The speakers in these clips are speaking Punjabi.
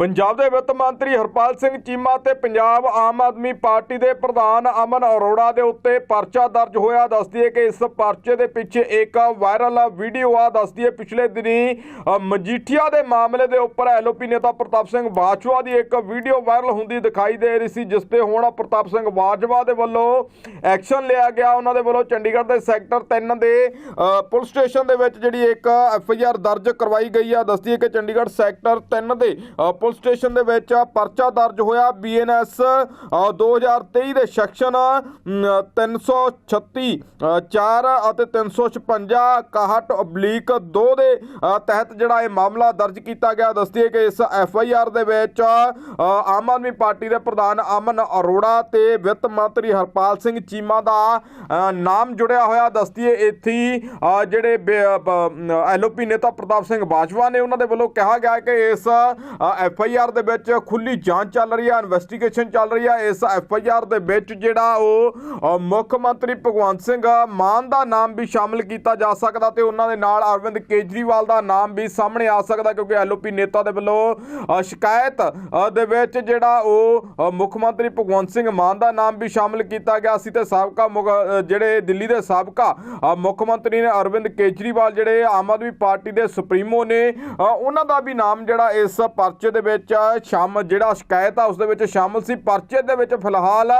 ਪੰਜਾਬ ਦੇ ਵਿੱਤ ਮੰਤਰੀ ਹਰਪਾਲ ਸਿੰਘ ਚੀਮਾ ਤੇ ਪੰਜਾਬ ਆਮ ਆਦਮੀ ਪਾਰਟੀ ਦੇ ਪ੍ਰਧਾਨ ਅਮਨ ਅਰੋੜਾ ਦੇ ਉੱਤੇ ਪਰਚਾ ਦਰਜ ਹੋਇਆ। ਦੱਸਦੀ ਹੈ ਕਿ ਇਸ ਪਰਚੇ ਦੇ ਪਿੱਛੇ ਇੱਕ ਵਾਇਰਲ ਵੀਡੀਓ ਆ। ਦੱਸਦੀ ਹੈ ਪਿਛਲੇ ਦਿਨੀ ਮਜੀਠੀਆ ਦੇ ਮਾਮਲੇ ਦੇ ਉੱਪਰ ਐਲਓਪੀ ਨੇਤਾ ਪ੍ਰਤਾਪ ਸਿੰਘ ਬਾਜਵਾ ਦੀ ਇੱਕ ਵੀਡੀਓ ਵਾਇਰਲ ਹੁੰਦੀ ਦਿਖਾਈ ਦੇ ਰਹੀ ਸੀ ਜਿਸ ਤੇ ਹੁਣ ਪ੍ਰਤਾਪ ਸਿੰਘ ਬਾਜਵਾ ਦੇ ਵੱਲੋਂ ਐਕਸ਼ਨ ਲਿਆ ਗਿਆ। ਉਹਨਾਂ ਦੇ ਵੱਲੋਂ ਚੰਡੀਗੜ੍ਹ ਦੇ ਸੈਕਟਰ 3 ਦੇ ਪੁਲਿਸ ਸਟੇਸ਼ਨ ਦੇ ਵਿੱਚ ਜਿਹੜੀ ਇੱਕ ਐਫ ਆਈ ਆਰ ਦਰਜ ਕਰਵਾਈ ਗਈ ਆ। ਦੱਸਦੀ ਹੈ ਕਿ ਚੰਡੀਗੜ੍ਹ ਸੈਕਟਰ 3 ਦੇ ਅ, ਪੁਲਿਸ ਸਟੇਸ਼ਨ ਦੇ ਵਿੱਚ ਪਰਚਾ ਦਰਜ ਹੋਇਆ ਬੀਐਨਐਸ 2023 ਦੇ ਸੈਕਸ਼ਨ 336 4 ਅਤੇ 356 61 ਅਬਲੀਕ 2 ਦੇ ਤਹਿਤ ਜਿਹੜਾ ਇਹ ਮਾਮਲਾ ਦਰਜ ਕੀਤਾ ਗਿਆ। ਦੱਸਦੀ ਹੈ ਕਿ ਇਸ ਐਫ ਆਈ ਆਰ ਦੇ ਵਿੱਚ ਆਮ ਆਦਮੀ ਪਾਰਟੀ ਦੇ ਪ੍ਰਧਾਨ ਅਮਨ ਅਰੋੜਾ ਤੇ ਵਿੱਤ ਮੰਤਰੀ ਹਰਪਾਲ ਸਿੰਘ ਚੀਮਾ ਦਾ ਨਾਮ ਜੁੜਿਆ ਹੋਇਆ। ਦੱਸਦੀ ਹੈ ਇੱਥੇ ਹੀ, ਅ, ਜਿਹੜੇ ਐਲਓਪੀ ਨੇਤਾ ਪ੍ਰਤਾਪ ਸਿੰਘ ਬਾਜਵਾ ਨੇ ਉਹਨਾਂ ਦੇ ਵੱਲੋਂ ਕਿਹਾ ਗਿਆ ਕਿ ਇਸ ਐਫ ਆਈ ਆਰ ਦੇ ਵਿੱਚ ਖੁੱਲੀ ਜਾਂਚ ਚੱਲ ਰਹੀ ਹੈ ਇਨਵੈਸਟੀਗੇਸ਼ਨ ਚੱਲ ਰਹੀ ਹੈ। ਇਸ ਐਫ ਆਈ ਆਰ ਦੇ ਵਿੱਚ ਜਿਹੜਾ ਉਹ ਮੁੱਖ ਮੰਤਰੀ ਭਗਵੰਤ ਸਿੰਘ ਮਾਨ ਦਾ ਨਾਮ ਵੀ ਸ਼ਾਮਲ ਕੀਤਾ ਜਾ ਸਕਦਾ ਤੇ ਉਹਨਾਂ ਦੇ ਨਾਲ ਅਰਵਿੰਦ ਕੇਜਰੀਵਾਲ ਦਾ ਨਾਮ ਵੀ ਸਾਹਮਣੇ ਆ ਸਕਦਾ ਕਿਉਂਕਿ ਐਲਓਪੀ ਨੇਤਾ ਦੇ ਵੱਲੋਂ ਸ਼ਿਕਾਇਤ ਦੇ ਵਿੱਚ ਜਿਹੜਾ ਉਹ ਮੁੱਖ ਮੰਤਰੀ ਭਗਵੰਤ ਸਿੰਘ ਮਾਨ ਦਾ ਨਾਮ ਵੀ ਸ਼ਾਮਲ ਕੀਤਾ ਗਿਆ ਸੀ ਤੇ ਸਾਬਕਾ ਮੁੱਖ- ਜਿਹੜੇ ਦਿੱਲੀ ਦੇ ਸਾਬਕਾ ਮੁੱਖ ਮੰਤਰੀ ਨੇ ਅਰਵਿੰਦ ਕੇਜਰੀਵਾਲ ਜਿਹੜੇ ਆਮ ਆਦਮੀ ਪਾਰਟੀ ਦੇ ਸੁਪਰੀਮੋ ਨੇ ਉਹਨਾਂ ਦਾ ਵੀ ਨਾਮ ਜਿਹੜਾ ਇਸ ਪਰਚੇ ਦੇ ਵਿੱਚ ਸ਼ਾਮਲ ਜਿਹੜਾ ਸ਼ਿਕਾਇਤ ਆ, ਉਸ ਦੇ ਵਿੱਚ ਸ਼ਾਮਲ ਸੀ। ਪਰਚੇ ਦੇ ਵਿੱਚ ਫਿਲਹਾਲ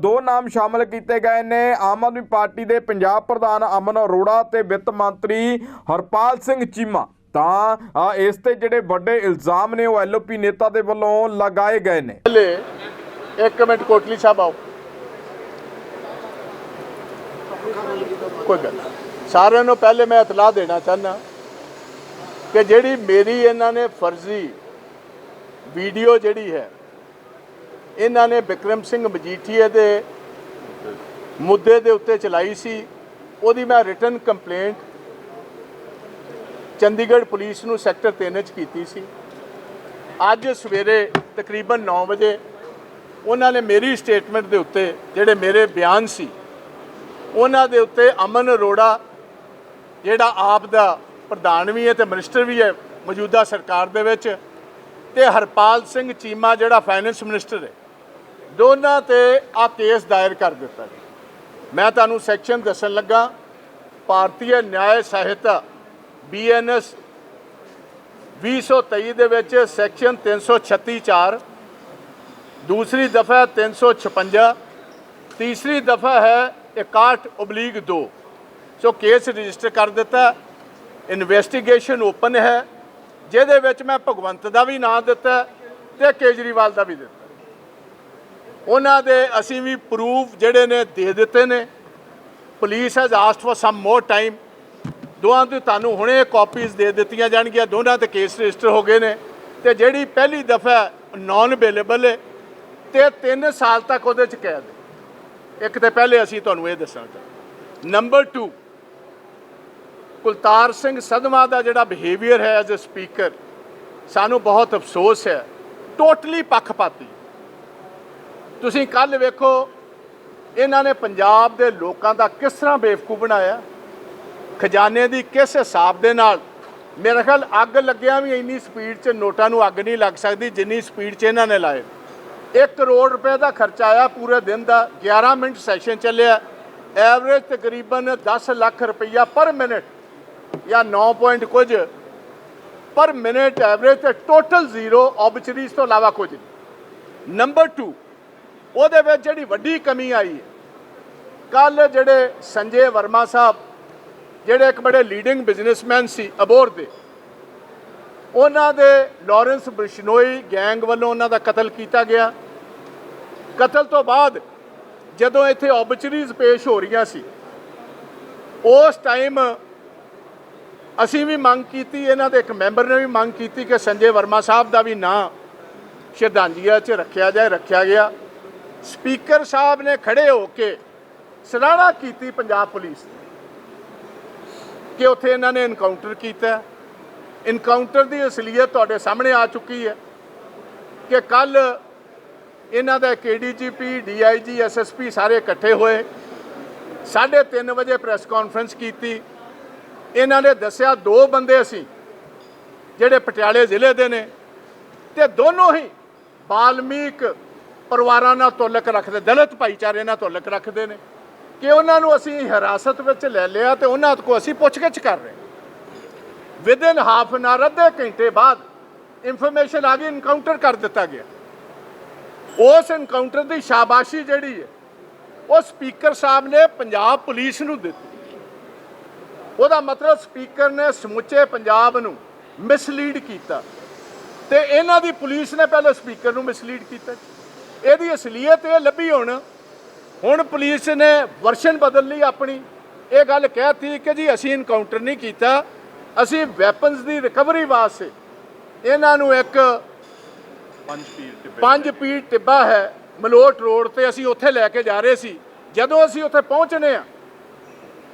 ਦੋ ਨਾਮ ਸ਼ਾਮਲ ਕੀਤੇ ਗਏ ਨੇ। ਆਮ ਆਦਮੀ ਪਾਰਟੀ ਦੇ ਪੰਜਾਬ ਪ੍ਰਧਾਨ ਅਮਨ ਅਰੋੜਾ ਤੇ ਵਿੱਤ ਮੰਤਰੀ ਹਰਪਾਲ ਸਿੰਘ ਚੀਮਾ। ਤਾਂ ਇਸ ਤੇ ਜਿਹੜੇ ਵੱਡੇ ਇਲਜ਼ਾਮ ਨੇ, ਉਹ ਐਲਓਪੀ ਨੇਤਾ ਦੇ ਵੱਲੋਂ ਲਗਾਏ ਗਏ ਨੇ। ਇੱਕ ਮਿੰਟ, ਕੋਟਲੀ ਸਾਹਿਬ ਆਓ। ਕੋਈ ਗੱਲ ਸਾਰਿਆਂ ਨੂੰ ਪਹਿਲੇ ਮੈਂ ਇਤਲਾਹ ਦੇਣਾ ਚਾਹਨਾ ਕਿ ਜਿਹੜੀ ਮੇਰੀ ਇਹਨਾਂ ਨੇ ਫਰਜ਼ੀ ਵੀਡੀਓ ਜਿਹੜੀ ਹੈ, ਇਹਨਾਂ ਨੇ ਵਿਕਰਮ ਸਿੰਘ ਮਜੀਠੀਏ ਦੇ ਮੁੱਦੇ ਦੇ ਉੱਤੇ ਚਲਾਈ ਸੀ। ਉਹਦੀ ਮੈਂ ਰਿਟਰਨ ਕੰਪਲੇਂਟ ਚੰਡੀਗੜ੍ਹ ਪੁਲਿਸ ਨੂੰ ਸੈਕਟਰ 3 ਚ ਕੀਤੀ ਸੀ। ਅੱਜ ਸਵੇਰੇ ਤਕਰੀਬਨ 9 ਵਜੇ ਉਹਨਾਂ ਨੇ ਮੇਰੀ ਸਟੇਟਮੈਂਟ ਦੇ ਉੱਤੇ, ਜਿਹੜੇ ਮੇਰੇ ਬਿਆਨ ਸੀ, ਉਹਨਾਂ ਦੇ ਉੱਤੇ ਅਮਨ ਅਰੋੜਾ, ਜਿਹੜਾ ਆਪ ਦਾ ਪ੍ਰਧਾਨ ਵੀ ਹੈ ਤੇ ਮਿਨਿਸਟਰ ਵੀ ਹੈ, ਮੌਜੂਦਾ ਸਰਕਾਰ ਦੇ ਵਿੱਚ ਤੇ ਹਰਪਾਲ ਸਿੰਘ ਚੀਮਾ ਜਿਹੜਾ ਫਾਈਨੈਂਸ ਮਿਨਿਸਟਰ ਹੈ, ਦੋਨਾਂ ਤੇ ਆ ਕੇਸ ਦਾਇਰ ਕਰ ਦਿੱਤਾ ਗਿਆ ਮੈਂ ਤੁਹਾਨੂੰ ਸੈਕਸ਼ਨ ਦੱਸਣ ਲੱਗਾ ਭਾਰਤੀ ਨਿਆਇ ਸਹਾਇਤਾ ਬੀਐਨਐਸ 2023 ਦੇ ਵਿੱਚ ਸੈਕਸ਼ਨ 336 4 ਦੂਸਰੀ ਦਫਾ 356 ਤੀਸਰੀ ਦਫਾ ਹੈ 61 ਓਬਲੀਗ 2 ਸੋ ਕੇਸ ਰਜਿਸਟਰ ਕਰ ਦਿੱਤਾ ਇਨਵੈਸਟੀਗੇਸ਼ਨ ਓਪਨ ਹੈ। ਜਿਹਦੇ ਵਿੱਚ ਮੈਂ ਭਗਵੰਤ ਦਾ ਵੀ ਨਾਂ ਦਿੱਤਾ ਤੇ ਕੇਜਰੀਵਾਲ ਦਾ ਵੀ ਦਿੱਤਾ। ਉਹਨਾਂ ਦੇ ਅਸੀਂ ਵੀ ਪ੍ਰੂਫ ਜਿਹੜੇ ਨੇ ਦੇ ਦਿੱਤੇ ਨੇ। Police has asked for some more time ਦੋਹਾਂ ਦੀ ਤੁਹਾਨੂੰ ਹੁਣੇ ਕਾਪੀਜ਼ ਦੇ ਦਿੱਤੀਆਂ ਜਾਣਗੀਆਂ। ਦੋਨਾਂ ਤੇ ਕੇਸ ਰਜਿਸਟਰ ਹੋ ਗਏ ਨੇ। ਤੇ ਜਿਹੜੀ ਪਹਿਲੀ ਦਫਾ ਨਾਨ ਅਵੇਲੇਬਲ ਹੈ ਤੇ 3 ਸਾਲ ਤੱਕ ਉਹਦੇ ਚ ਕੈਦ ਇੱਕ ਤੇ ਪਹਿਲੇ ਅਸੀਂ ਤੁਹਾਨੂੰ ਇਹ ਦੱਸਣਾ ਚਾਹੁੰਦੇ ਨੰਬਰ 2 ਕੁਲਤਾਰ ਸਿੰਘ ਸਦਮਾ ਦਾ ਜਿਹੜਾ ਬਿਹੇਵੀਅਰ ਹੈ ਐਜ਼ ਅ ਸਪੀਕਰ ਸਾਨੂੰ ਬਹੁਤ ਅਫਸੋਸ ਹੈ ਟੋਟਲੀ ਪੱਖਪਾਤੀ। ਤੁਸੀਂ ਕੱਲ ਵੇਖੋ, ਇਹਨਾਂ ਨੇ ਪੰਜਾਬ ਦੇ ਲੋਕਾਂ ਦਾ ਕਿਸ ਤਰ੍ਹਾਂ ਬੇਵਕੂਫ ਬਣਾਇਆ, ਖਜ਼ਾਨੇ ਦੀ ਕਿਸ ਹਿਸਾਬ ਦੇ ਨਾਲ। ਮੇਰੇ ਖਿਆਲ ਅੱਗ ਲੱਗਿਆ ਵੀ ਇੰਨੀ ਸਪੀਡ 'ਚ ਨੋਟਾਂ ਨੂੰ ਅੱਗ ਨਹੀਂ ਲੱਗ ਸਕਦੀ ਜਿੰਨੀ ਸਪੀਡ 'ਚ ਇਹਨਾਂ ਨੇ ਲਾਏ। 1 ਕਰੋੜ ਰੁਪਏ ਦਾ ਖਰਚਾ ਆਇਆ ਪੂਰੇ ਦਿਨ ਦਾ 11 ਮਿੰਟ ਸੈਸ਼ਨ ਚੱਲਿਆ। ਐਵਰੇਜ ਤਕਰੀਬਨ 10 ਲੱਖ ਰੁਪਈਆ ਪਰ ਮਿੰਟ ਜਾਂ 9 ਪੁਆਇੰਟ ਕੁਝ, ਪਰ ਮਿੰਟ ਐਵਰੇਜ ਤੇ ਟੋਟਲ ਜ਼ੀਰੋ ਆਬਚਰੀਜ਼ ਤੋਂ ਇਲਾਵਾ ਕੁਝ ਨਹੀਂ। ਨੰਬਰ 2 ਉਹਦੇ ਵਿੱਚ ਜਿਹੜੀ ਵੱਡੀ ਕਮੀ ਆਈ ਹੈ ਕੱਲ ਜਿਹੜੇ ਸੰਜੇ ਵਰਮਾ ਸਾਹਿਬ, ਜਿਹੜੇ ਇੱਕ ਬੜੇ ਲੀਡਿੰਗ ਬਿਜ਼ਨਸਮੈਨ ਸੀ ਅਬੋਰ ਦੇ, ਉਹਨਾਂ ਦੇ ਲਾਰੈਂਸ ਬਿਸ਼ਨੋਈ ਗੈਂਗ ਵੱਲੋਂ ਉਹਨਾਂ ਦਾ ਕਤਲ ਕੀਤਾ ਗਿਆ। ਕਤਲ ਤੋਂ ਬਾਅਦ ਜਦੋਂ ਇੱਥੇ ਆਬਚਰੀਜ਼ ਪੇਸ਼ ਹੋ ਰਹੀਆਂ ਸੀ, ਉਸ ਟਾਈਮ ਅਸੀਂ ਵੀ ਮੰਗ ਕੀਤੀ, ਇਹਨਾਂ ਦੇ ਇੱਕ ਮੈਂਬਰ ਨੇ ਵੀ ਮੰਗ ਕੀਤੀ ਕਿ ਸੰਜੇ ਵਰਮਾ ਸਾਹਿਬ ਦਾ ਵੀ ਨਾਂ ਸ਼ਰਧਾਂਜਲੀਆਂ 'ਚ ਰੱਖਿਆ ਜਾਏ, ਰੱਖਿਆ ਗਿਆ। ਸਪੀਕਰ ਸਾਹਿਬ ਨੇ ਖੜੇ ਹੋ ਕੇ ਸਰਾਹਨਾ ਕੀਤੀ ਪੰਜਾਬ ਪੁਲਿਸ ਦੀ ਕਿ ਉੱਥੇ ਇਹਨਾਂ ਨੇ ਇਨਕਾਊਂਟਰ ਕੀਤਾ। ਇਨਕਾਊਂਟਰ ਦੀ ਅਸਲੀਅਤ ਤੁਹਾਡੇ ਸਾਹਮਣੇ ਆ ਚੁੱਕੀ ਹੈ ਕਿ ਕੱਲ ਇਹਨਾਂ ਦਾ ਕੇਡੀਜੀਪੀ ਡੀਆਈਜੀ ਐਸਐਸਪੀ ਸਾਰੇ ਇਕੱਠੇ ਹੋਏ। 3:30 ਵਜੇ ਪ੍ਰੈਸ ਕਾਨਫਰੰਸ ਕੀਤੀ। ਇਹਨਾਂ ਨੇ ਦੱਸਿਆ ਦੋ ਬੰਦੇ ਅਸੀਂ, ਜਿਹੜੇ ਪਟਿਆਲੇ ਜ਼ਿਲ੍ਹੇ ਦੇ ਨੇ, ਤੇ ਦੋਨੋਂ ਹੀ ਬਾਲਮੀਕ ਪਰਿਵਾਰਾਂ ਨਾਲ ਤੁਲਕ ਰੱਖਦੇ, ਦਲਿਤ ਭਾਈਚਾਰੇ ਨਾਲ ਤੁਲਕ ਰੱਖਦੇ ਨੇ। ਕਿ ਉਹਨਾਂ ਨੂੰ ਅਸੀਂ ਹਿਰਾਸਤ ਵਿੱਚ ਲੈ ਲਿਆ ਤੇ ਉਹਨਾਂ ਕੋਲ ਅਸੀਂ ਪੁੱਛਗਿੱਛ ਕਰ ਰਹੇ ਵਿਦਿਨ ਹਾਫ ਐਨ ਆਵਰ ਅੱਧੇ ਘੰਟੇ ਬਾਅਦ ਇਨਫੋਰਮੇਸ਼ਨ ਆ ਗਈ ਇਨਕਾਊਂਟਰ ਕਰ ਦਿੱਤਾ ਗਿਆ। ਉਸ ਇਨਕਾਊਂਟਰ ਦੀ ਸ਼ਾਬਾਸ਼ੀ ਜਿਹੜੀ ਹੈ, ਉਹ ਸਪੀਕਰ ਸਾਹਿਬ ਨੇ ਪੰਜਾਬ ਪੁਲਿਸ ਨੂੰ ਦਿੱਤੀ। ਉਹਦਾ ਮਤਲਬ ਸਪੀਕਰ ਨੇ ਸਮੁੱਚੇ ਪੰਜਾਬ ਨੂੰ ਮਿਸਲੀਡ ਕੀਤਾ। ਤੇ ਇਹਨਾਂ ਦੀ ਪੁਲਿਸ ਨੇ ਪਹਿਲੇ ਸਪੀਕਰ ਨੂੰ ਮਿਸਲੀਡ ਕੀਤਾ ਇਹਦੀ ਅਸਲੀਅਤ ਇਹ ਲੱਭੀ ਹੁਣ। ਹੁਣ ਪੁਲਿਸ ਨੇ ਵਰਸ਼ਨ ਬਦਲ ਲਈ ਆਪਣੀ। ਇਹ ਗੱਲ ਕਹਿਤੀ ਕਿ ਜੀ ਅਸੀਂ ਇਨਕਾਊਂਟਰ ਨਹੀਂ ਕੀਤਾ। ਅਸੀਂ ਵੈਪਨਸ ਦੀ ਰਿਕਵਰੀ ਵਾਸਤੇ ਇਹਨਾਂ ਨੂੰ ਇੱਕ ਪੰਜ ਪੀਰ ਤੇ ਪੰਜ ਪੀੜ ਟਿੱਬਾ ਹੈ ਮਲੋਟ ਰੋਡ ਤੇ ਅਸੀਂ ਉੱਥੇ ਲੈ ਕੇ ਜਾ ਰਹੇ ਸੀ। ਜਦੋਂ ਅਸੀਂ ਉੱਥੇ ਪਹੁੰਚਨੇ ਆ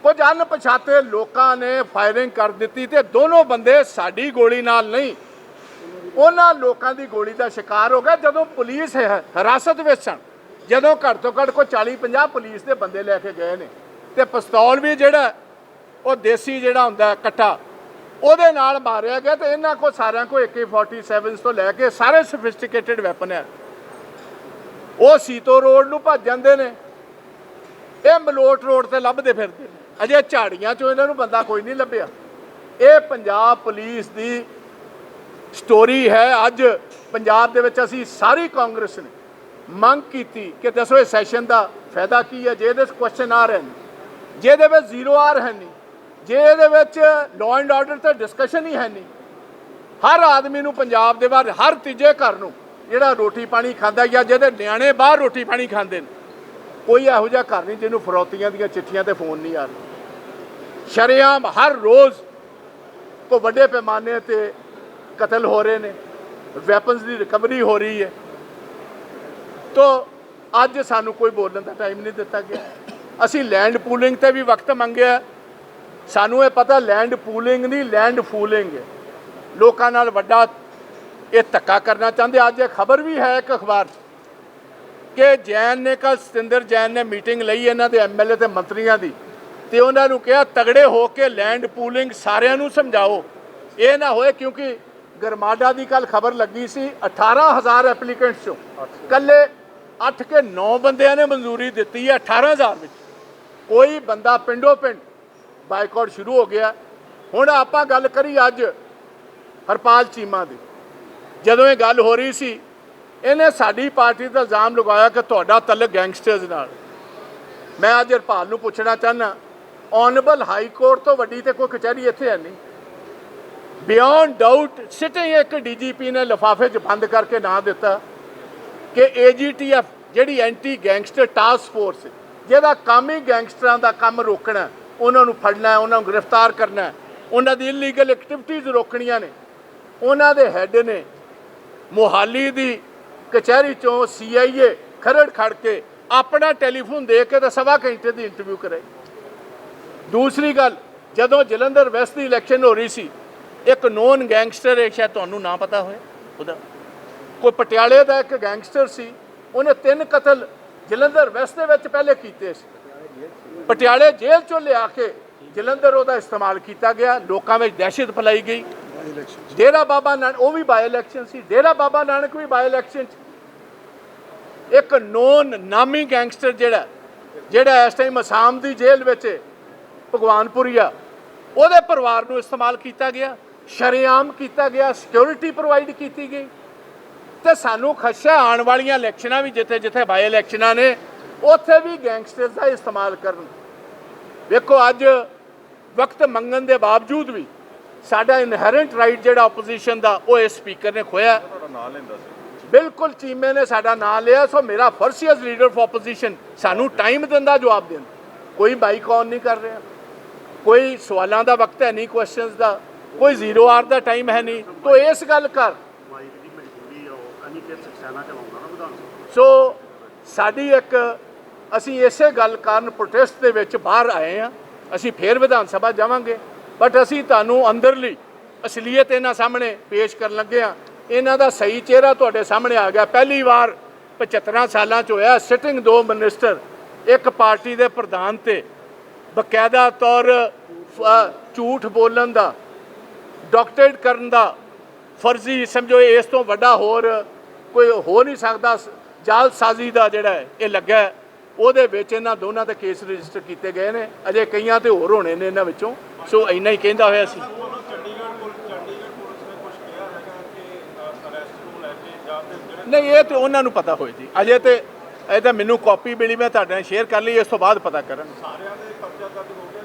ਕੁਝ ਅਣਪਛਾਤੇ ਲੋਕਾਂ ਨੇ ਫਾਇਰਿੰਗ ਕਰ ਦਿੱਤੀ ਤੇ ਦੋਨੋਂ ਬੰਦੇ ਸਾਡੀ ਗੋਲੀ ਨਾਲ ਨਹੀਂ। ਉਹਨਾਂ ਲੋਕਾਂ ਦੀ ਗੋਲੀ ਦਾ ਸ਼ਿਕਾਰ ਹੋ ਗਿਆ ਜਦੋਂ ਪੁਲਿਸ ਹਿਰਾਸਤ ਵਿੱਚ ਸਨ। ਜਦੋਂ ਘੱਟ ਤੋਂ ਘੱਟ ਕੋਈ 40 50 ਪੁਲਿਸ ਦੇ ਬੰਦੇ ਲੈ ਕੇ ਗਏ ਨੇ। ਤੇ ਪਿਸਤੌਲ ਵੀ ਜਿਹੜਾ ਉਹ ਦੇਸੀ ਜਿਹੜਾ ਹੁੰਦਾ ਹੈ, ਕੱਟਾ ਉਹਦੇ ਨਾਲ ਮਾਰਿਆ ਗਿਆ ਤੇ ਇਹਨਾਂ ਕੋ ਸਾਰਿਆਂ ਕੋ AK47 ਤੋਂ ਲੈ ਕੇ ਸਾਰੇ ਸੋਫਿਸਟੀਕੇਟਿਡ ਵੈਪਨ ਹੈ। ਉਹ ਸੀਤੋ ਰੋਡ ਨੂੰ ਭੱਜ ਜਾਂਦੇ ਨੇ। ਇਹ ਮਲੋਟ ਰੋਡ ਤੇ ਲੱਭਦੇ ਫਿਰਦੇ ਅਜੇ ਝਾੜੀਆਂ ਚੋਂ ਇਹਨਾਂ ਨੂੰ ਬੰਦਾ ਕੋਈ ਨਹੀਂ ਲੱਭਿਆ। ਇਹ ਪੰਜਾਬ ਪੁਲਿਸ ਦੀ ਸਟੋਰੀ ਹੈ। ਅੱਜ ਪੰਜਾਬ ਦੇ ਵਿੱਚ ਅਸੀਂ ਸਾਰੀ ਕਾਂਗਰਸ ਨੇ ਮੰਗ ਕੀਤੀ ਕਿ ਦੱਸੋ ਇਹ ਸੈਸ਼ਨ ਦਾ ਫਾਇਦਾ ਕੀ ਹੈ? ਜੇ ਇਹਦੇ ਕੁਐਸਚਨ ਆ ਰਹੇ ਨੇ। ਜੇ ਇਹਦੇ ਵਿੱਚ ਜ਼ੀਰੋ ਆਰ ਹੈ ਨਹੀਂ ਜੇ ਇਹਦੇ ਵਿੱਚ ਲਾਅ ਐਂਡ ਆਰਡਰ ਤੇ ਡਿਸਕਸ਼ਨ ਹੀ ਹੈ ਨਹੀਂ। ਹਰ ਆਦਮੀ ਨੂੰ ਪੰਜਾਬ ਦੇ ਬਾਹਰ, ਹਰ ਤੀਜੇ ਘਰ ਨੂੰ ਜਿਹੜਾ ਰੋਟੀ ਪਾਣੀ ਖਾਂਦਾ ਜਾਂ ਜਿਹਦੇ ਨਿਆਣੇ ਬਾਹਰ ਰੋਟੀ ਪਾਣੀ ਖਾਂਦੇ ਨੇ, ਕੋਈ ਇਹੋ ਜਿਹਾ ਘਰ ਨਹੀਂ ਜਿਹਨੂੰ ਫਰੌਤੀਆਂ ਦੀਆਂ ਚਿੱਠੀਆਂ ਤੇ ਫੋਨ ਨਹੀਂ ਆ ਰਹੇ। ਸ਼ਰੇਆਮ ਹਰ ਰੋਜ਼ ਤੋਂ ਵੱਡੇ ਪੈਮਾਨੇ ਤੇ ਕਤਲ ਹੋ ਰਹੇ ਨੇ ਵੈਪਨਸ ਦੀ ਰਿਕਵਰੀ ਹੋ ਰਹੀ ਹੈ। ਤੋ ਅੱਜ ਸਾਨੂੰ ਕੋਈ ਬੋਲਣ ਦਾ ਟਾਈਮ ਨਹੀਂ ਦਿੱਤਾ ਗਿਆ। ਅਸੀਂ ਲੈਂਡ ਪੂਲਿੰਗ ਤੇ ਵੀ ਵਕਤ ਮੰਗਿਆ। ਸਾਨੂੰ ਇਹ ਪਤਾ ਲੈਂਡ ਪੂਲਿੰਗ ਨਹੀਂ ਲੈਂਡ ਫੂਲਿੰਗ ਹੈ। ਲੋਕਾਂ ਨਾਲ ਵੱਡਾ ਇਹ ਧੱਕਾ ਕਰਨਾ ਚਾਹੁੰਦੇ ਅੱਜ ਇਹ ਖਬਰ ਵੀ ਹੈ ਇੱਕ ਅਖਬਾਰ 'ਚ ਕਿ ਜੈਨ ਨੇ ਕੱਲ ਸਤਿੰਦਰ ਜੈਨ ਨੇ ਮੀਟਿੰਗ ਲਈ ਇਹਨਾਂ ਦੇ ਐਮਐਲਏ ਤੇ ਮੰਤਰੀਆਂ ਦੀ। ਤੇ ਉਹਨਾਂ ਨੂੰ ਕਿਹਾ, ਤਗੜੇ ਹੋ ਕੇ ਲੈਂਡ ਪੂਲਿੰਗ ਸਾਰਿਆਂ ਨੂੰ ਸਮਝਾਓ। ਇਹ ਨਾ ਹੋਏ ਕਿਉਂਕਿ ਗਰਮਾਡਾ ਦੀ ਕੱਲ ਖਬਰ ਲੱਗੀ ਸੀ 18000 ਐਪਲੀਕੈਂਟਸ ਚੋਂ ਕੱਲੇ 8 ਕੇ 9 ਬੰਦਿਆਂ ਨੇ ਮਨਜ਼ੂਰੀ ਦਿੱਤੀ ਹੈ 18000 ਵਿੱਚ। ਕੋਈ ਬੰਦਾ ਪਿੰਡੋ ਪਿੰਡ ਬਾਈਕਾਟ ਸ਼ੁਰੂ ਹੋ ਗਿਆ। ਹੁਣ ਆਪਾਂ ਗੱਲ ਕਰੀ ਅੱਜ ਹਰਪਾਲ ਚੀਮਾ ਦੀ। ਜਦੋਂ ਇਹ ਗੱਲ ਹੋ ਰਹੀ ਸੀ, ਇਹਨੇ ਸਾਡੀ ਪਾਰਟੀ ਦਾ ਇਲਜ਼ਾਮ ਲਗਾਇਆ ਕਿ ਤੁਹਾਡਾ ਤਲਕ ਗੈਂਗਸਟਰਜ਼ ਨਾਲ। ਮੈਂ ਅੱਜ ਹਰਪਾਲ ਨੂੰ ਪੁੱਛਣਾ ਚਾਹਨਾ ਆਨਰੇਬਲ ਹਾਈ ਕੋਰਟ ਤੋਂ ਵੱਡੀ ਤੇ ਕੋਈ ਕਚਹਿਰੀ ਇੱਥੇ ਹੈ ਨਹੀਂ। ਬਿਯੋਂਡ ਡਾਊਟ ਸਿਟਿੰਗ ਇੱਕ ਡੀਜੀਪੀ ਨੇ ਲਿਫਾਫੇ 'ਚ ਬੰਦ ਕਰਕੇ ਨਾਂ ਦਿੱਤਾ ਕਿ ਏਜੀਟੀਐਫ ਜਿਹੜੀ ਐਂਟੀ ਗੈਂਗਸਟਰ ਟਾਸਕ ਫੋਰਸ ਜਿਹਦਾ ਕੰਮ ਹੀ ਗੈਂਗਸਟਰਾਂ ਦਾ ਕੰਮ ਰੋਕਣਾ ਉਹਨਾਂ ਨੂੰ ਫੜਨਾ ਉਹਨਾਂ ਨੂੰ ਗ੍ਰਿਫਤਾਰ ਕਰਨਾ ਉਹਨਾਂ ਦੀ ਇਲੀਗਲ ਐਕਟੀਵਿਟੀਜ਼ ਰੋਕਣੀਆਂ ਨੇ। ਉਹਨਾਂ ਦੇ ਹੈੱਡ ਨੇ ਮੋਹਾਲੀ ਦੀ ਕਚਹਿਰੀ ਚੋਂ ਸੀਆਈਏ ਖਰੜ ਖੜ ਕੇ ਆਪਣਾ ਟੈਲੀਫੋਨ ਦੇ ਕੇ ਤਾਂ ਸਵਾ ਘੰਟੇ ਦੀ ਇੰਟਰਵਿਊ ਕਰਾਈ। ਦੂਸਰੀ ਗੱਲ, ਜਦੋਂ ਜਲੰਧਰ ਵੈਸਟ ਦੀ ਇਲੈਕਸ਼ਨ ਹੋ ਰਹੀ ਸੀ, ਇੱਕ ਨੋਨ ਗੈਂਗਸਟਰ ਹੈ ਸ਼ਾਇਦ ਤੁਹਾਨੂੰ ਨਾ ਪਤਾ ਹੋਵੇ, ਉਹਦਾ ਕੋਈ ਪਟਿਆਲੇ ਦਾ ਇੱਕ ਗੈਂਗਸਟਰ ਸੀ, ਉਹਨੇ ਤਿੰਨ ਕਤਲ ਜਲੰਧਰ ਵੈਸਟ ਦੇ ਵਿੱਚ ਪਹਿਲੇ ਕੀਤੇ ਸੀ। ਪਟਿਆਲੇ ਜੇਲ੍ਹ ਚੋਂ ਲਿਆ ਕੇ ਜਲੰਧਰ ਉਹਦਾ ਇਸਤੇਮਾਲ ਕੀਤਾ ਗਿਆ, ਲੋਕਾਂ ਵਿੱਚ ਦਹਿਸ਼ਤ ਫੈਲਾਈ ਗਈ। ਡੇਰਾ ਬਾਬਾ ਨਾਨਕ, ਉਹ ਵੀ ਬਾਈ ਇਲੈਕਸ਼ਨ ਸੀ, ਡੇਰਾ ਬਾਬਾ ਨਾਨਕ ਵੀ ਬਾਈ ਇਲੈਕਸ਼ਨ ਚ। ਇੱਕ ਨੋਨ ਨਾਮੀ ਗੈਂਗਸਟਰ ਜਿਹੜਾ ਜਿਹੜਾ ਇਸ ਟਾਈਮ ਅਸਾਮ ਦੀ ਜੇਲ੍ਹ ਵਿੱਚ ਭਗਵਾਨਪੁਰੀਆ ਉਹਦੇ ਪਰਿਵਾਰ ਨੂੰ ਇਸਤੇਮਾਲ ਕੀਤਾ ਗਿਆ ਸ਼ਰੇਆਮ ਕੀਤਾ ਗਿਆ ਸਿਕਿਉਰਿਟੀ ਪ੍ਰੋਵਾਈਡ ਕੀਤੀ ਗਈ। ਤੇ ਸਾਨੂੰ ਖਦਸ਼ਾ ਆਉਣ ਵਾਲੀਆਂ ਇਲੈਕਸ਼ਨਾਂ ਵੀ ਜਿੱਥੇ ਜਿੱਥੇ ਬਾਈ ਇਲੈਕਸ਼ਨਾਂ ਨੇ ਉੱਥੇ ਵੀ ਗੈਂਗਸਟਰਸ ਦਾ ਇਸਤੇਮਾਲ ਕਰਨ। ਵੇਖੋ ਅੱਜ ਵਕਤ ਮੰਗਣ ਦੇ ਬਾਵਜੂਦ ਵੀ ਸਾਡਾ ਇਨਹੈਰੈਂਟ ਰਾਈਟ ਜਿਹੜਾ ਆਪੋਜੀਸ਼ਨ ਦਾ ਉਹ ਇਸ ਸਪੀਕਰ ਨੇ ਖੋਇਆ ਨਾਂ ਲੈਂਦਾ ਸੀ। ਬਿਲਕੁਲ ਚੀਮੇ ਨੇ ਸਾਡਾ ਨਾਂ ਲਿਆ ਸੋ ਮੇਰਾ ਫਰਜ਼ ਲੀਡਰ ਆਫ ਆਪੋਜੀਸ਼ਨ ਸਾਨੂੰ ਟਾਈਮ ਦਿੰਦਾ ਜਵਾਬ ਦੇਣ। ਕੋਈ ਬਾਈਕ ਔਨ ਨਹੀਂ ਕਰ ਰਿਹਾ। ਕੋਈ ਸਵਾਲਾਂ ਦਾ ਵਕਤ ਹੈ ਨਹੀਂ ਕੁਐਸਚਨਸ ਦਾ, ਕੋਈ ਜ਼ੀਰੋ ਆਰ ਦਾ ਟਾਈਮ ਹੈ ਨਹੀਂ। ਤੋ ਇਸ ਗੱਲ ਕਰ। ਸੋ ਸਾਡੀ ਇੱਕ, ਅਸੀਂ ਇਸੇ ਗੱਲ ਕਾਰਨ ਪ੍ਰੋਟੈਸਟ ਦੇ ਵਿੱਚ ਬਾਹਰ ਆਏ ਆ ਅਸੀਂ ਫੇਰ ਵਿਧਾਨ ਸਭਾ ਜਾਵਾਂਗੇ। ਬਟ ਅਸੀਂ ਤੁਹਾਨੂੰ ਅੰਦਰਲੀ ਅਸਲੀਅਤ ਇਹਨਾਂ ਸਾਹਮਣੇ ਪੇਸ਼ ਕਰਨ ਲੱਗੇ ਆ ਇਹਨਾਂ ਦਾ ਸਹੀ ਚਿਹਰਾ ਤੁਹਾਡੇ ਸਾਹਮਣੇ ਆ ਗਿਆ। ਪਹਿਲੀ ਵਾਰ 75 ਸਾਲਾਂ ਚ ਹੋਇਆ ਸਿਟਿੰਗ ਦੋ ਮਿਨਿਸਟਰ ਇੱਕ ਪਾਰਟੀ ਦੇ ਪ੍ਰਧਾਨ ਤੇ ਬਕਾਇਦਾ ਤੌਰ ਝੂਠ ਬੋਲਣ ਦਾ ਡਾਕਟਰੇਟ ਕਰਨ ਦਾ ਫਰਜ਼ੀ ਸਮਝੋ ਇਸ ਤੋਂ ਵੱਡਾ ਹੋਰ ਕੋਈ ਹੋ ਨਹੀਂ ਸਕਦਾ ਜਾਲਸਾਜ਼ੀ ਦਾ ਜਿਹੜਾ ਇਹ ਲੱਗਾ। ਉਹਦੇ ਵਿੱਚ ਇਹਨਾਂ ਦੋਨਾਂ ਤੇ ਕੇਸ ਰਜਿਸਟਰ ਕੀਤੇ ਗਏ ਨੇ। ਅਜੇ ਕਈਆਂ ਤੇ ਹੋਰ ਹੋਣੇ ਨੇ ਇਹਨਾਂ ਵਿੱਚੋਂ। ਸੋ ਇੰਨਾ ਹੀ ਕਹਿੰਦਾ ਹੋਇਆ ਸੀ। ਨਹੀਂ ਇਹ ਤੇ ਉਹਨਾਂ ਨੂੰ ਪਤਾ ਹੋਏ ਜੀ। ਅਜੇ ਤੇ ਇਹ ਤਾਂ ਮੈਨੂੰ ਕਾਪੀ ਮਿਲੀ ਮੈਂ ਤੁਹਾਡੇ ਨਾਲ ਸ਼ੇਅਰ ਕਰ ਲਈ ਇਸ ਤੋਂ ਬਾਅਦ ਪਤਾ ਕਰਨ। ਸਾਰਿਆਂ ਦੇ ਪਰਚਾ ਦਰਜ ਹੋ ਗਿਆ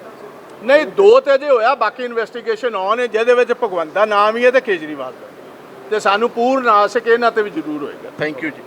ਨਹੀਂ ਦੋ ਤੇ ਜੇ ਹੋਇਆ ਬਾਕੀ ਇਨਵੈਸਟੀਗੇਸ਼ਨ ਆਨ ਹੈ ਜਿਹਦੇ ਵਿੱਚ ਭਗਵੰਤ ਦਾ ਨਾਮ ਹੀ ਹੈ ਤੇ ਕੇਜਰੀਵਾਲ ਦਾ। ਤੇ ਸਾਨੂੰ ਪੂਰਨ ਆਸ ਹੈ ਕਿ ਇਹਨਾਂ ਤੇ ਵੀ ਜ਼ਰੂਰ ਹੋਏਗਾ। ਥੈਂਕ ਯੂ ਜੀ।